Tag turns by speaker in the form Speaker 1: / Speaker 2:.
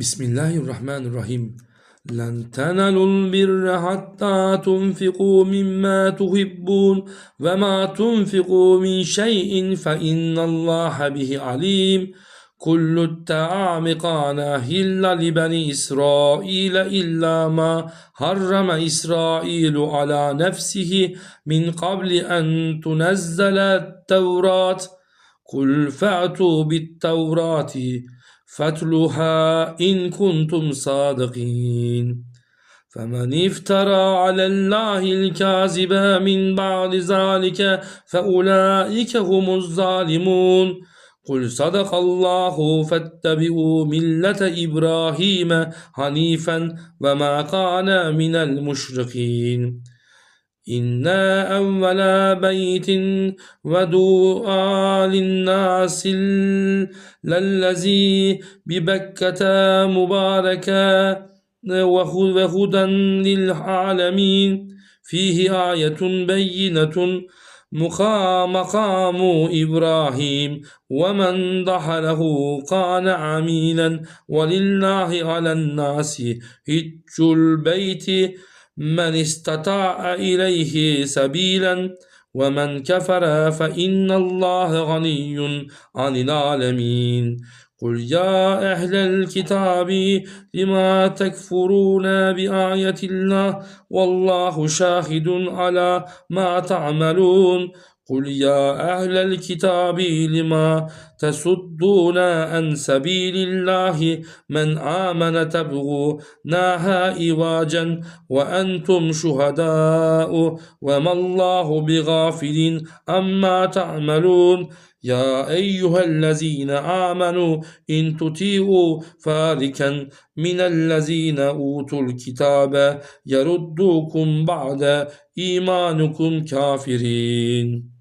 Speaker 1: بسم الله الرحمن الرحيم لن تنالوا البر حتى تنفقوا مما تحبون وما تنفقوا من شيء فإن الله به عليم كل الطعام كان هل لبني إسرائيل إلا ما حرم إسرائيل على نفسه من قبل أن تنزل التوراة قل فأتوا بالتوراة فاتلوها إن كنتم صادقين. فمن افترى على الله الكاذب من بعد ذلك فأولئك هم الظالمون. قل صدق الله فاتبعوا ملة إبراهيم حنيفا وما كان من المشركين. إنا أول بيت ودعاء للناس للذي ببكة مباركا وهدى للعالمين فيه آية بينة مقام إبراهيم ومن دخله كان عميلا ولله على الناس هج البيت من استطاع إليه سبيلا ومن كفر فإن الله غني عن العالمين. قل يا أهل الكتاب لما تكفرون بآية الله؟ والله شاهد على ما تعملون. قل يا أهل الكتاب لما تصدون عن سبيل الله من آمن تبغوناها إواجا وأنتم شهداء وما الله بغافل أما تعملون يا أيها الذين آمنوا إن تطيعوا فاركا من الذين أوتوا الكتاب يردوكم بعد إيمانكم كافرين